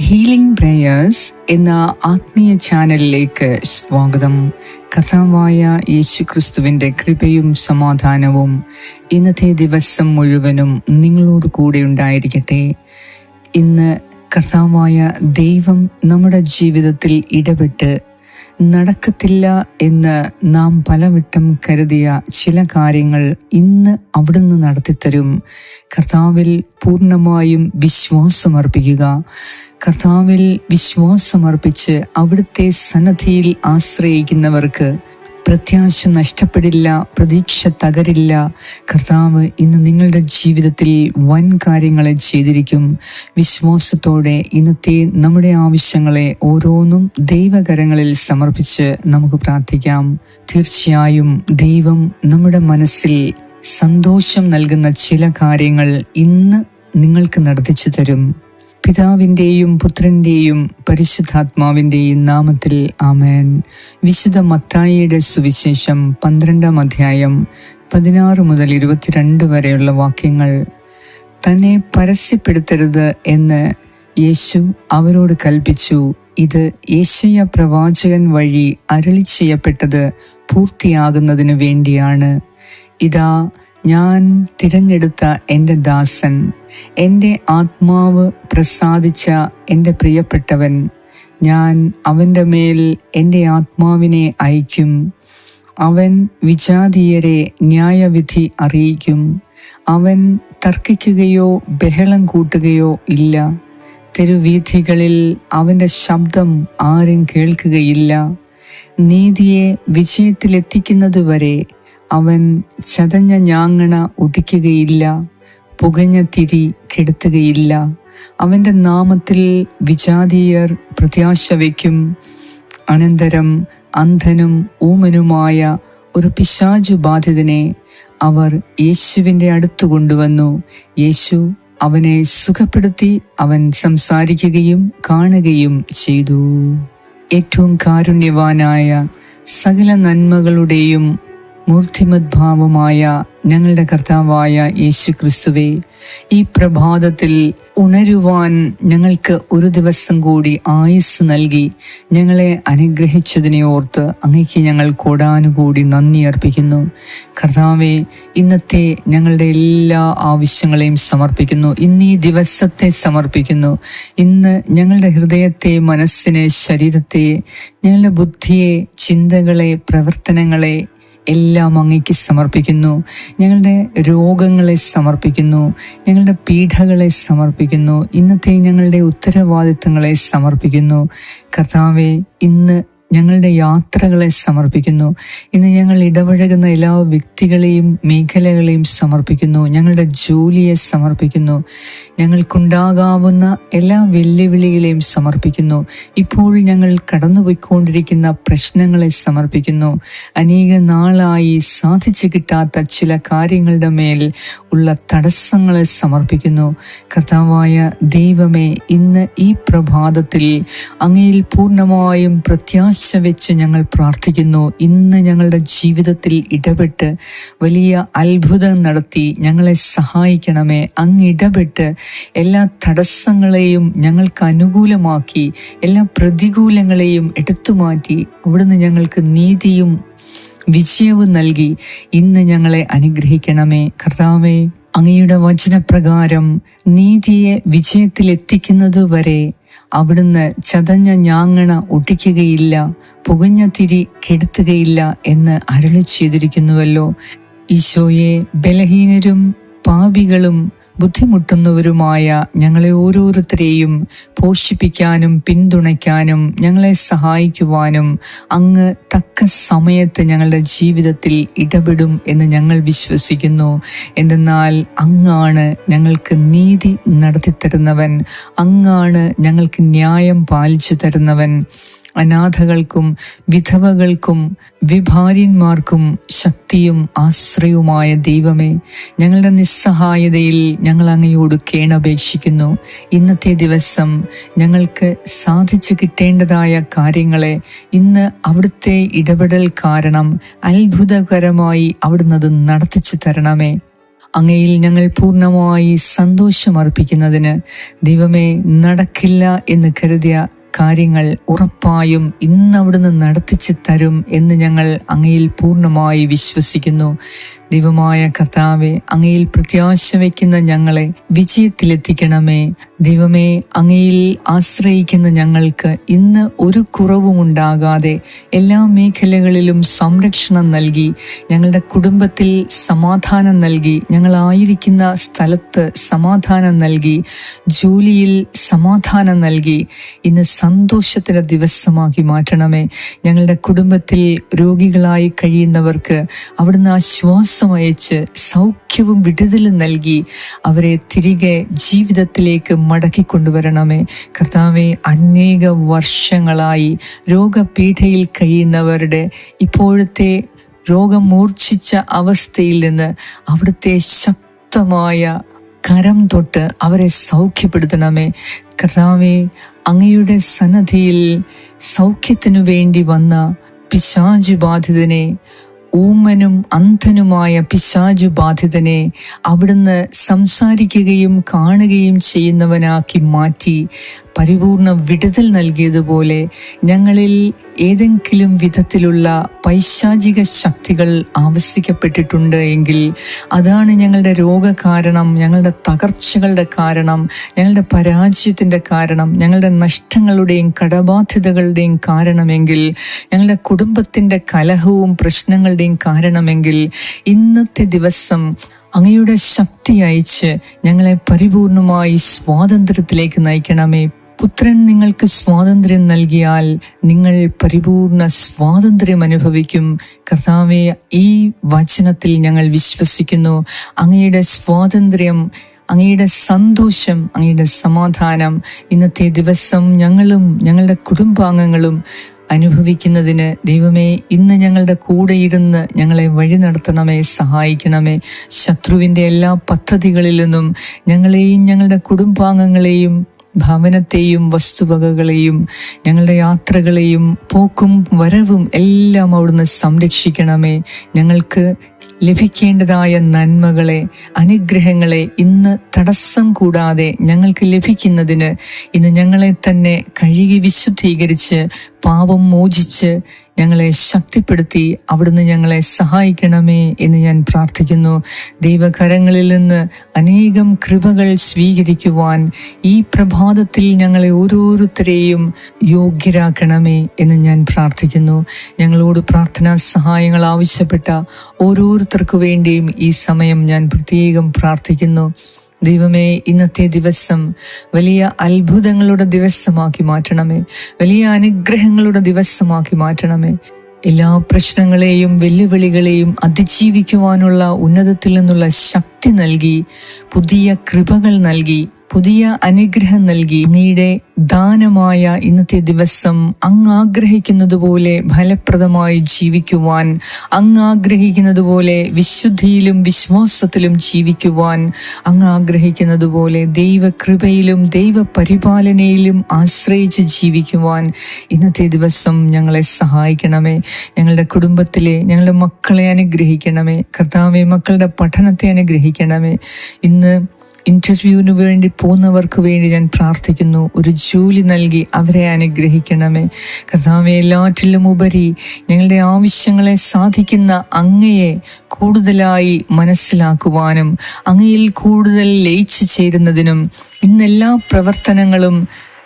Healing prayers എന്ന ആത്മീയ ചാനലിലേക്ക് സ്വാഗതം. കഥാവായ യേശു ക്രിസ്തുവിന്റെ കൃപയും സമാധാനവും ഇന്നത്തെ ദിവസം മുഴുവനും നിങ്ങളോട് കൂടെ ഉണ്ടായിരിക്കട്ടെ. ഇന്ന് കർത്താവായ ദൈവം നമ്മുടെ ജീവിതത്തിൽ ഇടപെട്ട് നടക്കത്തില്ല എന്ന് നാം പലവട്ടം കരുതിയ ചില കാര്യങ്ങൾ ഇന്ന് അവിടുന്ന് നടത്തിത്തരും. കർത്താവിൽ പൂർണമായും വിശ്വാസമർപ്പിക്കുക. കർത്താവിൽ വിശ്വാസമർപ്പിച്ച് അവിടുത്തെ സന്നദ്ധിയിൽ ആശ്രയിക്കുന്നവർക്ക് പ്രത്യാശ നഷ്ടപ്പെടില്ല പ്രതീക്ഷ തകരില്ല. കർത്താവ് ഇന്ന് നിങ്ങളുടെ ജീവിതത്തിൽ വൻ കാര്യങ്ങളെ ചെയ്തിരിക്കും. വിശ്വാസത്തോടെ ഇന്നത്തെ നമ്മുടെ ആവശ്യങ്ങളെ ഓരോന്നും ദൈവകരങ്ങളിൽ സമർപ്പിച്ച് നമുക്ക് പ്രാർത്ഥിക്കാം. തീർച്ചയായും ദൈവം നമ്മുടെ മനസ്സിൽ സന്തോഷം നൽകുന്ന ചില കാര്യങ്ങൾ ഇന്ന് നിങ്ങൾക്ക് നടത്തിച്ചു തരും. പിതാവിന്റെയും പുത്രന്റെയും പരിശുദ്ധാത്മാവിന്റെയും നാമത്തിൽ ആമേൻ. വിശുദ്ധ മത്തായിയുടെ സുവിശേഷം പന്ത്രണ്ടാം അധ്യായം പതിനാറ് മുതൽ ഇരുപത്തിരണ്ട് വരെയുള്ള വാക്യങ്ങൾ. തന്നെ പരസ്യപ്പെടുത്തരുത് എന്ന് യേശു അവരോട് കൽപ്പിച്ചു. ഇത് യേശയ പ്രവാചകൻ വഴി അരളി ചെയ്യപ്പെട്ടത് പൂർത്തിയാകുന്നതിന് വേണ്ടിയാണ്. ഇതാ ഞാൻ തിരഞ്ഞെടുത്ത എന്റെ ദാസൻ എന്റെ ആത്മാവ് പ്രസാദിച്ച എന്റെ പ്രിയപ്പെട്ടവൻ. ഞാൻ അവന്റെ മേൽ എന്റെ ആത്മാവിനെ അയക്കും അവൻ വിജാതീയരെ ന്യായവിധി അറിയിക്കും. അവൻ തർക്കിക്കുകയോ ബഹളം കൂട്ടുകയോ ഇല്ല. തെരുവീഥികളിൽ അവന്റെ ശബ്ദം ആരും കേൾക്കുകയില്ല. നീതിയെ വിജയത്തിലെത്തിക്കുന്നതുവരെ അവൻ ചതഞ്ഞ ഞാങ്ങണ ഒടിക്കുകയില്ല പുകഞ്ഞ തിരി കെടുത്തുകയില്ല. അവന്റെ നാമത്തിൽ വിജാതീയർ പ്രത്യാശ വയ്ക്കും. അനന്തരം അന്ധനും ഊമനുമായ ഒരു പിശാചു ബാധിതനെ അവർ യേശുവിന്റെ അടുത്ത് കൊണ്ടുവന്നു. യേശു അവനെ സുഖപ്പെടുത്തി അവൻ സംസാരിക്കുകയും കാണുകയും ചെയ്തു. ഏറ്റവും കാരുണ്യവാനായ സകല നന്മകളുടെയും മൂർത്തിമദ്ഭാവമായ ഞങ്ങളുടെ കർത്താവായ യേശു ക്രിസ്തുവെ ഈ പ്രഭാതത്തിൽ ഉണരുവാൻ ഞങ്ങൾക്ക് ഒരു ദിവസം കൂടി ആയുസ് നൽകി ഞങ്ങളെ അനുഗ്രഹിച്ചതിനെ ഓർത്ത് അങ്ങയ്ക്ക് ഞങ്ങൾ കൂടാനുകൂടി നന്ദി അർപ്പിക്കുന്നു. കർത്താവെ ഇന്നത്തെ ഞങ്ങളുടെ എല്ലാ ആവശ്യങ്ങളെയും സമർപ്പിക്കുന്നു. ഇന്ന് ഈ ദിവസത്തെ സമർപ്പിക്കുന്നു. ഇന്ന് ഞങ്ങളുടെ ഹൃദയത്തെ മനസ്സിനെ ശരീരത്തെ ഞങ്ങളുടെ ബുദ്ധിയെ ചിന്തകളെ പ്രവർത്തനങ്ങളെ എല്ലാം അങ്ങയ്ക്ക് സമർപ്പിക്കുന്നു. ഞങ്ങളുടെ രോഗങ്ങളെ സമർപ്പിക്കുന്നു. ഞങ്ങളുടെ പീഠകളെ സമർപ്പിക്കുന്നു. ഇന്നത്തെ ഞങ്ങളുടെ ഉത്തരവാദിത്തങ്ങളെ സമർപ്പിക്കുന്നു. കർത്താവെ ഇന്ന് ഞങ്ങളുടെ യാത്രകളെ സമർപ്പിക്കുന്നു. ഇന്ന് ഞങ്ങൾ ഇടപഴകുന്ന എല്ലാ വ്യക്തികളെയും മേഖലകളെയും സമർപ്പിക്കുന്നു. ഞങ്ങളുടെ ജോലിയെ സമർപ്പിക്കുന്നു. ഞങ്ങൾക്കുണ്ടാകാവുന്ന എല്ലാ വെല്ലുവിളികളെയും സമർപ്പിക്കുന്നു. ഇപ്പോൾ ഞങ്ങൾ കടന്നുപോയിക്കൊണ്ടിരിക്കുന്ന പ്രശ്നങ്ങളെ സമർപ്പിക്കുന്നു. അനേക നാളായി സാധിച്ചു കിട്ടാത്ത ചില കാര്യങ്ങളുടെ മേൽ ഉള്ള തടസ്സങ്ങളെ സമർപ്പിക്കുന്നു. കർത്താവായ ദൈവമേ ഇന്ന് ഈ പ്രഭാതത്തിൽ അങ്ങയിൽ പൂർണമായും പ്രത്യാശ വെച്ച് ഞങ്ങൾ പ്രാർത്ഥിക്കുന്നു. ഇന്ന് ഞങ്ങളുടെ ജീവിതത്തിൽ ഇടപെട്ട് വലിയ അത്ഭുതം നടത്തി ഞങ്ങളെ സഹായിക്കണമേ. അങ്ങ് ഇടപെട്ട് എല്ലാ തടസ്സങ്ങളെയും ഞങ്ങൾക്ക് അനുകൂലമാക്കി എല്ലാ പ്രതികൂലങ്ങളെയും എടുത്തുമാറ്റി അവിടുന്ന് ഞങ്ങൾക്ക് നീതിയും വിജയവും നൽകി ഇന്ന് ഞങ്ങളെ അനുഗ്രഹിക്കണമേ. കർത്താവേ അങ്ങയുടെ വചനപ്രകാരം നീതിയെ വിജയത്തിലെത്തിക്കുന്നതുവരെ അവിടുന്ന് ചതഞ്ഞ ഞാങ്ങണ ഒട്ടിക്കുകയില്ല പുകഞ്ഞ തിരി കെടുത്തുകയില്ല എന്ന് അരളി ചെയ്തിരിക്കുന്നുവല്ലോ ഈശോയെ ബലഹീനരും പാപികളും ബുദ്ധിമുട്ടുന്നവരുമായ ഞങ്ങളെ ഓരോരുത്തരെയും പോഷിപ്പിക്കാനും പിന്തുണയ്ക്കാനും ഞങ്ങളെ സഹായിക്കുവാനും അങ്ങ് തക്ക സമയത്ത് ഞങ്ങളുടെ ജീവിതത്തിൽ ഇടപെടും എന്ന് ഞങ്ങൾ വിശ്വസിക്കുന്നു. എന്തെന്നാൽ അങ്ങാണ് ഞങ്ങൾക്ക് നീതി നടത്തിത്തരുന്നവൻ അങ്ങാണ് ഞങ്ങൾക്ക് ന്യായം പാലിച്ചു തരുന്നവൻ. അനാഥകൾക്കും വിധവകൾക്കും വിഭാര്യന്മാർക്കും ശക്തിയും ആശ്രയവുമായ ദൈവമേ ഞങ്ങളുടെ നിസ്സഹായതയിൽ ഞങ്ങൾ അങ്ങയോട് കേണപേക്ഷിക്കുന്നു. ഇന്നത്തെ ദിവസം ഞങ്ങൾക്ക് സാധിച്ചു കിട്ടേണ്ടതായ കാര്യങ്ങളെ ഇന്ന് അവിടുത്തെ ഇടപെടൽ കാരണം അത്ഭുതകരമായി അവിടുന്ന് അത് നടത്തിച്ചു തരണമേ. അങ്ങയിൽ ഞങ്ങൾ പൂർണമായി സന്തോഷം സന്തോഷമർപ്പിക്കുന്നതിന് ദൈവമേ നടക്കില്ല എന്ന് കരുതിയ കാര്യങ്ങൾ ഉറപ്പായും ഇന്ന് അവിടുന്ന് നടത്തിച്ചു തരും എന്ന് ഞങ്ങൾ അങ്ങയിൽ പൂർണമായി വിശ്വസിക്കുന്നു. ദൈവമായ കർത്താവെ അങ്ങയിൽ പ്രത്യാശ വയ്ക്കുന്ന ഞങ്ങളെ വിജയത്തിലെത്തിക്കണമേ. ദൈവമേ അങ്ങയിൽ ആശ്രയിക്കുന്ന ഞങ്ങൾക്ക് ഇന്ന് ഒരു കുറവും ഉണ്ടാകാതെ എല്ലാ മേഖലകളിലും സംരക്ഷണം നൽകി ഞങ്ങളുടെ കുടുംബത്തിൽ സമാധാനം നൽകി ഞങ്ങളായിരിക്കുന്ന സ്ഥലത്ത് സമാധാനം നൽകി ജോലിയിൽ സമാധാനം നൽകി ഇന്ന് സന്തോഷത്തിന്റെ ദിവസമാക്കി മാറ്റണമേ. ഞങ്ങളുടെ കുടുംബത്തിൽ രോഗികളായി കഴിയുന്നവർക്ക് അവിടുന്ന് ആശ്വാസം അയച്ച് സൗഖ്യവും വിടുതലും നൽകി അവരെ തിരികെ ജീവിതത്തിലേക്ക് മടക്കി കൊണ്ടുവരണമേ കർത്താവെ അനേക വർഷങ്ങളായി രോഗപീഠയിൽ കഴിയുന്നവരുടെ ഇപ്പോഴത്തെ രോഗം മൂർച്ഛിച്ച അവസ്ഥയിൽ നിന്ന് അവിടുത്തെ ശക്തമായ കരം തൊട്ട് അവരെ സൗഖ്യപ്പെടുത്തണമേ. കർത്താവെ അങ്ങയുടെ സന്നദ്ധിയിൽ സൗഖ്യത്തിനു വേണ്ടി വന്ന പിശാജു ബാധിതനെ ഊമനും അന്ധനുമായ പിശാജ് ബാധിതനെ അവിടുന്ന് സംസാരിക്കുകയും കാണുകയും ചെയ്യുന്നവനാക്കി മാറ്റി പരിപൂർണ വിടുതൽ നൽകിയതുപോലെ ഞങ്ങളിൽ ഏതെങ്കിലും വിധത്തിലുള്ള പൈശാചിക ശക്തികൾ ആവശ്യിക്കപ്പെട്ടിട്ടുണ്ട് എങ്കിൽ അതാണ് ഞങ്ങളുടെ രോഗകാരണം ഞങ്ങളുടെ തകർച്ചകളുടെ കാരണം ഞങ്ങളുടെ പരാജയത്തിന്റെ കാരണം ഞങ്ങളുടെ നഷ്ടങ്ങളുടെയും കടബാധ്യതകളുടെയും കാരണമെങ്കിൽ ഞങ്ങളുടെ കുടുംബത്തിന്റെ കലഹവും പ്രശ്നങ്ങളുടെയും കാരണമെങ്കിൽ ഇന്നത്തെ ദിവസം അങ്ങയുടെ ശക്തി അയച്ച് ഞങ്ങളെ പരിപൂർണമായി സ്വാതന്ത്ര്യത്തിലേക്ക് നയിക്കണമേ. പുത്രൻ നിങ്ങൾക്ക് സ്വാതന്ത്ര്യം നൽകിയാൽ നിങ്ങൾ പരിപൂർണ സ്വാതന്ത്ര്യം അനുഭവിക്കും. കർത്താവെ ഈ വചനത്തിൽ ഞങ്ങൾ വിശ്വസിക്കുന്നു. അങ്ങയുടെ സ്വാതന്ത്ര്യം അങ്ങയുടെ സന്തോഷം അങ്ങയുടെ സമാധാനം ഇന്നത്തെ ദിവസം ഞങ്ങളും ഞങ്ങളുടെ കുടുംബാംഗങ്ങളും അനുഭവിക്കുന്നതിന് ദൈവമേ ഇന്ന് ഞങ്ങളുടെ കൂടെ ഇരുന്ന് ഞങ്ങളെ വഴി നടത്തണമേ സഹായിക്കണമേ. ശത്രുവിന്റെ എല്ലാ പദ്ധതികളിൽ നിന്നും ഞങ്ങളെയും ഞങ്ങളുടെ കുടുംബാംഗങ്ങളെയും ഭവനത്തെയും വസ്തുവകകളെയും ഞങ്ങളുടെ യാത്രകളെയും പോക്കും വരവും എല്ലാം അവിടുന്ന് സംരക്ഷിക്കണമേ. ഞങ്ങൾക്ക് ലഭിക്കേണ്ടതായ നന്മകളെ അനുഗ്രഹങ്ങളെ ഇന്ന് തടസ്സം കൂടാതെ ഞങ്ങൾക്ക് ലഭിക്കുന്നതിന് ഇന്ന് ഞങ്ങളെ തന്നെ കഴുകി വിശുദ്ധീകരിച്ച് പാപം മോചിച്ച് ഞങ്ങളെ ശക്തിപ്പെടുത്തി അവിടുന്ന് ഞങ്ങളെ സഹായിക്കണമേ എന്ന് ഞാൻ പ്രാർത്ഥിക്കുന്നു. ദൈവകരങ്ങളിൽ നിന്ന് അനേകം കൃപകൾ സ്വീകരിക്കുവാൻ ഈ പ്രഭാതത്തിൽ ഞങ്ങളെ ഓരോരുത്തരെയും യോഗ്യരാക്കണമേ എന്ന് ഞാൻ പ്രാർത്ഥിക്കുന്നു. ഞങ്ങളോട് പ്രാർത്ഥനാ സഹായങ്ങൾ ആവശ്യപ്പെട്ട ഓരോരുത്തർക്കു വേണ്ടിയും ഈ സമയം ഞാൻ പ്രത്യേകം പ്രാർത്ഥിക്കുന്നു. ദൈവമേ ഇന്നത്തെ ദിവസം വലിയ അത്ഭുതങ്ങളുടെ ദിവസമാക്കി മാറ്റണമേ. വലിയ അനുഗ്രഹങ്ങളുടെ ദിവസമാക്കി മാറ്റണമേ. എല്ലാ പ്രശ്നങ്ങളെയും വെല്ലുവിളികളെയും അതിജീവിക്കുവാനുള്ള ഉന്നതത്തിൽ നിന്നുള്ള ശക്തി നൽകി പുതിയ കൃപകൾ നൽകി പുതിയ അനുഗ്രഹം നൽകി നീടെ ദാനമായ ഇന്നത്തെ ദിവസം അങ്ങ് ആഗ്രഹിക്കുന്നത് പോലെ ഫലപ്രദമായി ജീവിക്കുവാൻ അങ്ങ് ആഗ്രഹിക്കുന്നത് പോലെ വിശുദ്ധിയിലും വിശ്വാസത്തിലും ജീവിക്കുവാൻ അങ്ങ് ആഗ്രഹിക്കുന്നത് പോലെ ദൈവകൃപയിലും ദൈവപരിപാലനയിലും ആശ്രയിച്ച് ജീവിക്കുവാൻ ഇന്നത്തെ ദിവസം ഞങ്ങളെ സഹായിക്കണമേ. ഞങ്ങളുടെ കുടുംബത്തിലെ ഞങ്ങളുടെ മക്കളെ അനുഗ്രഹിക്കണമേ. കർത്താവെ മക്കളുടെ പഠനത്തെ അനുഗ്രഹിക്കണമേ. ഇന്ന് ഇന്റർവ്യൂവിന് വേണ്ടി പോകുന്നവർക്ക് വേണ്ടി ഞാൻ പ്രാർത്ഥിക്കുന്നു. ഒരു ജോലി നൽകി അവരെ അനുഗ്രഹിക്കണമേ. കർത്താവെ എല്ലാറ്റിലും ഉപരി ഞങ്ങളുടെ ആവശ്യങ്ങളെ സാധിക്കുന്ന അങ്ങയെ കൂടുതലായി മനസ്സിലാക്കുവാനും അങ്ങയിൽ കൂടുതൽ ലയിച്ചു ചേരുന്നതിനും ഇന്നെല്ലാ പ്രവർത്തനങ്ങളും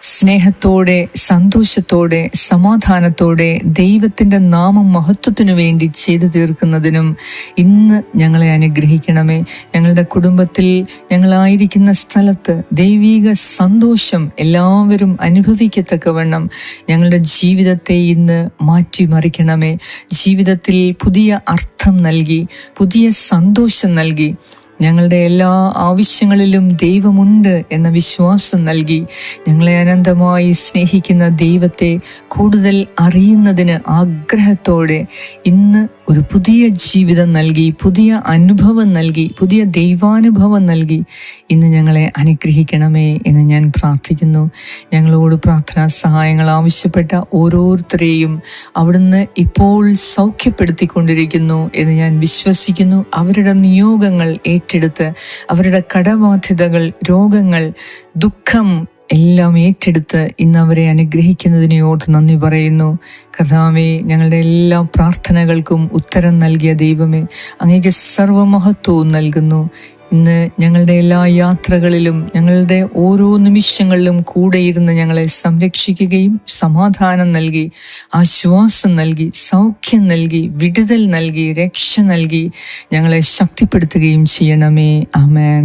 സ്നേഹത്തോടെ സന്തോഷത്തോടെ സമാധാനത്തോടെ ദൈവത്തിന്റെ നാമം മഹത്വത്തിനു വേണ്ടി ചെയ്തു തീർക്കുന്നതിനും ഇന്ന് ഞങ്ങളെ അനുഗ്രഹിക്കണമേ. ഞങ്ങളുടെ കുടുംബത്തിൽ ഞങ്ങളായിരിക്കുന്ന സ്ഥലത്ത് ദൈവീക സന്തോഷം എല്ലാവരും അനുഭവിക്കത്തക്കവണ്ണം ഞങ്ങളുടെ ജീവിതത്തെ ഇന്ന് മാറ്റിമറിക്കണമേ. ജീവിതത്തിൽ പുതിയ അർത്ഥം നൽകി പുതിയ സന്തോഷം നൽകി ഞങ്ങളുടെ എല്ലാ ആവശ്യങ്ങളിലും ദൈവമുണ്ട് എന്ന വിശ്വാസം നൽകി ഞങ്ങളെ അനന്തമായി സ്നേഹിക്കുന്ന ദൈവത്തെ കൂടുതൽ അറിയുന്നതിന് ആഗ്രഹത്തോടെ ഇന്ന് ഒരു പുതിയ ജീവിതം നൽകി പുതിയ അനുഭവം നൽകി പുതിയ ദൈവാനുഭവം നൽകി ഇന്ന് ഞങ്ങളെ അനുഗ്രഹിക്കണമേ എന്ന് ഞാൻ പ്രാർത്ഥിക്കുന്നു. ഞങ്ങളോട് പ്രാർത്ഥനാ സഹായങ്ങൾ ആവശ്യപ്പെട്ട ഓരോരുത്തരെയും അവിടുന്ന് ഇപ്പോൾ സൗഖ്യപ്പെടുത്തിക്കൊണ്ടിരിക്കുന്നു എന്ന് ഞാൻ വിശ്വസിക്കുന്നു. അവരുടെ നിയോഗങ്ങൾ ഏറ്റെടുത്ത് അവരുടെ കടബാധ്യതകൾ രോഗങ്ങൾ ദുഃഖം എല്ലാം ഏറ്റെടുത്ത് ഇന്ന് അവരെ അനുഗ്രഹിക്കുന്നതിനെ ഓർത്ത് നന്ദി പറയുന്നു. കഥാവെ ഞങ്ങളുടെ എല്ലാ പ്രാർത്ഥനകൾക്കും ഉത്തരം നൽകിയ ദൈവമേ അങ്ങേക്ക് സർവമഹത്വവും നൽകുന്നു. ഇന്ന് ഞങ്ങളുടെ എല്ലാ യാത്രകളിലും ഞങ്ങളുടെ ഓരോ നിമിഷങ്ങളിലും കൂടെ ഇരുന്ന് ഞങ്ങളെ സംരക്ഷിക്കുകയും സമാധാനം നൽകി ആശ്വാസം നൽകി സൗഖ്യം നൽകി വിടുതൽ നൽകി രക്ഷ നൽകി ഞങ്ങളെ ശക്തിപ്പെടുത്തുകയും ചെയ്യണമേ. അമേൻ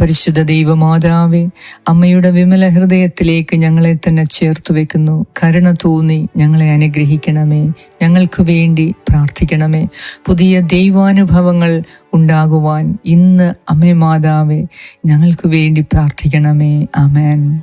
പരിശുദ്ധ ദൈവമാതാവേ അമ്മയുടെ വിമല ഹൃദയത്തിലേക്ക് ഞങ്ങളെ തന്നെ ചേർത്ത് വെക്കുന്നു. കരുണ തോന്നി ഞങ്ങളെ അനുഗ്രഹിക്കണമേ. ഞങ്ങൾക്ക് വേണ്ടി പ്രാർത്ഥിക്കണമേ. പുതിയ ദൈവാനുഭവങ്ങൾ ഉണ്ടാകുവാൻ ഇന്ന് അമ്മ മാതാവേ ഞങ്ങൾക്ക് വേണ്ടി പ്രാർത്ഥിക്കണമേ. അമേൻ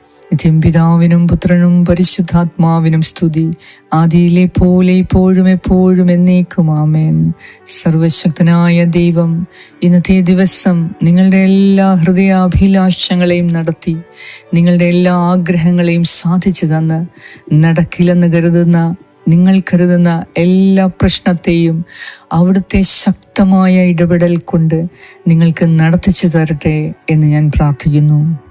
നിത്യം പിതാവിനും പുത്രനും പരിശുദ്ധാത്മാവിനും സ്തുതി. ആദിയിലെ പോലെ ഇപ്പോഴും എപ്പോഴും എന്നേക്കും ആമേൻ. സർവശക്തനായ ദൈവം ഇന്നത്തെ ദിവസം നിങ്ങളുടെ എല്ലാ ഹൃദയാഭിലാഷങ്ങളെയും നടത്തി നിങ്ങളുടെ എല്ലാ ആഗ്രഹങ്ങളെയും സാധിച്ചു തന്ന് നടക്കില്ലെന്ന് കരുതുന്ന നിങ്ങൾ കരുതുന്ന എല്ലാ പ്രശ്നത്തെയും അവിടുത്തെ ശക്തമായ ഇടപെടൽ കൊണ്ട് നിങ്ങൾക്ക് നടത്തിച്ചു തരട്ടെ എന്ന് ഞാൻ പ്രാർത്ഥിക്കുന്നു.